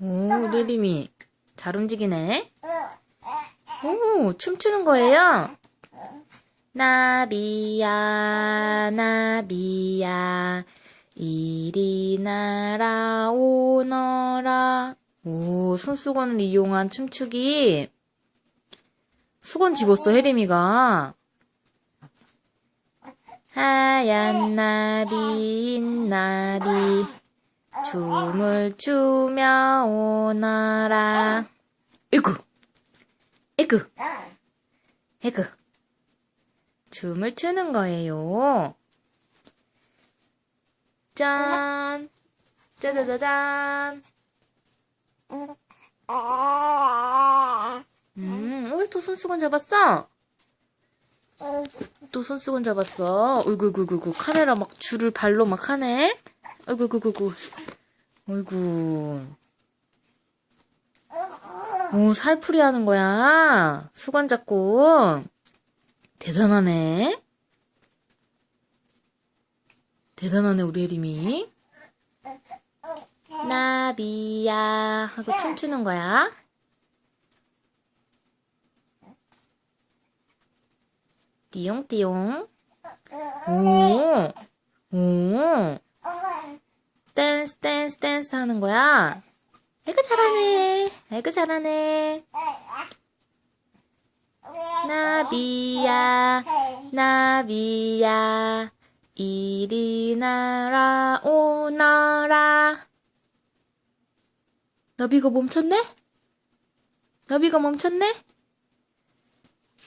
오, 우리 혜림이 잘 움직이네. 오, 춤추는 거예요? 나비야, 나비야, 이리 날아오너라. 오, 손수건을 이용한 춤추기. 수건 집었어, 혜림이가. 하얀 나비, 나비, 춤을 추며 오너라. 에구, 에구, 에구. 춤을 추는 거예요. 짠, 짜자자잔. 음, 어, 또 손수건 잡았어? 또 손수건 잡았어. 어이구, 카메라 막 줄을 발로 막 하네? 어이구, 어이구, 어이구. 어이구. 오, 살풀이 하는 거야. 수건 잡고. 대단하네. 대단하네, 우리 혜림이. 나비야 하고 춤추는 거야. 띠용띠용. 오, 오. 댄스, 댄스, 댄스 하는 거야. 아이고, 잘하네. 아이고, 잘하네. 나비야, 나비야, 이리 날아오너라. 나비가 멈췄네? 나비가 멈췄네?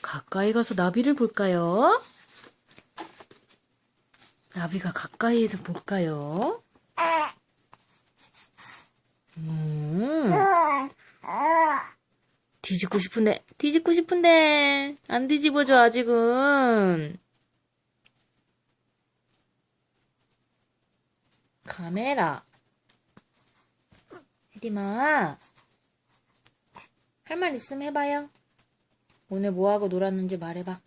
가까이 가서 나비를 볼까요? 나비가 가까이에서 볼까요? 음. 뒤집고 싶은데, 뒤집고 싶은데, 안 뒤집어져, 아직은. 카메라. 혜림아, 할 말 있으면 해봐요. 오늘 뭐하고 놀았는지 말해봐.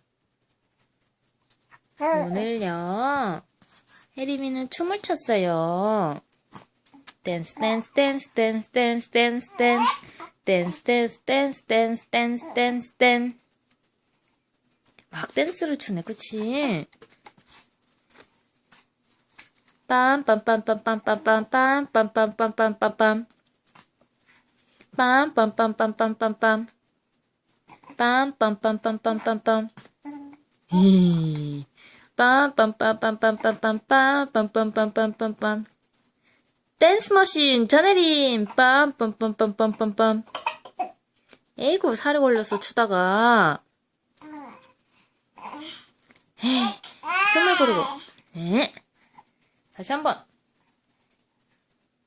오늘요, 혜림이는 춤을 췄어요. 댄스, 댄스, 댄스, 댄스, 댄스, 댄스, 댄스, 댄스, 댄스, 댄스, 댄스, 댄스, 댄스, 댄스. 막 댄스를 추네, 그치? 빰빰빰빰빰빰빰빰빰빰빰빰빰빰 빰빰 빰빰빰빰빰빰 빰 빰빰빰빰빰빰 히 빰빰 빰빰빰빰빰빰빰빰빰빰빰빰 댄스 머신 전혜림 빰빰빰빰빰빰빰. 에이구 살이 걸렸어 추다가. 에이 숨을 고르고. 에 다시 한번.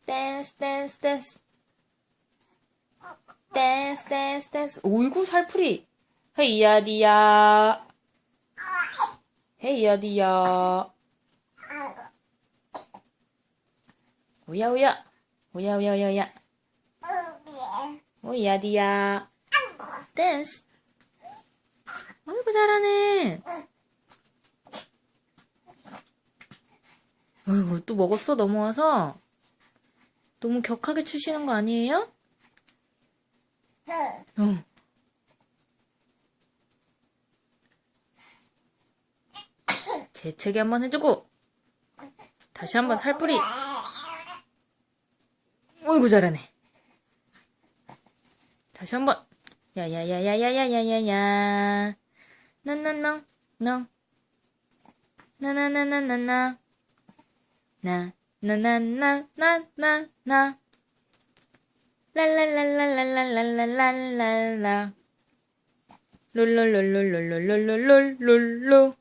댄스 댄스 댄스. 댄스 댄스 댄스. 오이구 살풀이. 헤이야디야. 헤이야디야 오야 오야. 오야 오야 오야 오야. 오야디야. 댄스. 어이구 잘하네. 어이구 또 먹었어? 넘어와서? 너무 격하게 추시는 거 아니에요? 응. 재채기 한번 해주고 다시 한번 살풀이 어이구 잘하네. 다시 한번. 야야야야야야야야야. 나나나 나 나나나나나나 나. 나나나나나나 랄랄랄랄랄랄랄랄랄라. 롤롤롤롤롤롤롤롤롤롤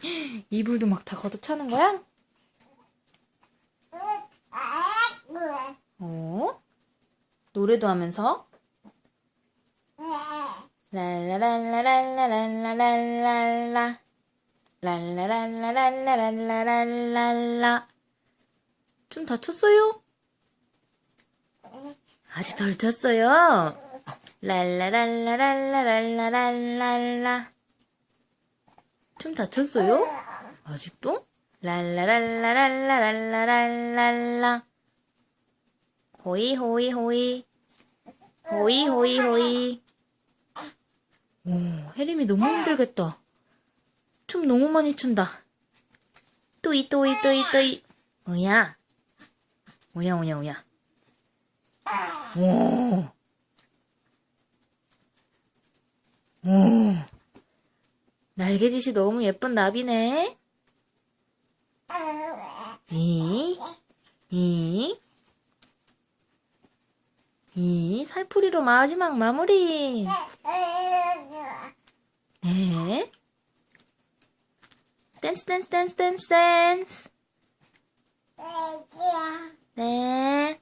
이불도 막 다 걷어차는 거야? 어? 노래도 하면서 랄라랄라랄라랄라랄라 랄라랄라랄라랄라랄라 좀 다쳤어요? 아직 덜 쳤어요. 랄라랄라랄라랄라랄라랄라. 좀 다쳤어요? 아직도? 랄라랄라랄라랄라랄라. 호이 호이 호이 호이, 호이, 호이. 오, 혜림이 너무 힘들겠다. 춤 너무 많이 춘다. 또이, 또이, 또이, 또이. 뭐야? 뭐야, 뭐야, 뭐야. 오. 오. 날개짓이 너무 예쁜 나비네. 이, 이, 이, 살풀이로 마지막 마무리. 네. 댄스, 댄스, 댄스, 댄스, 댄스. 네.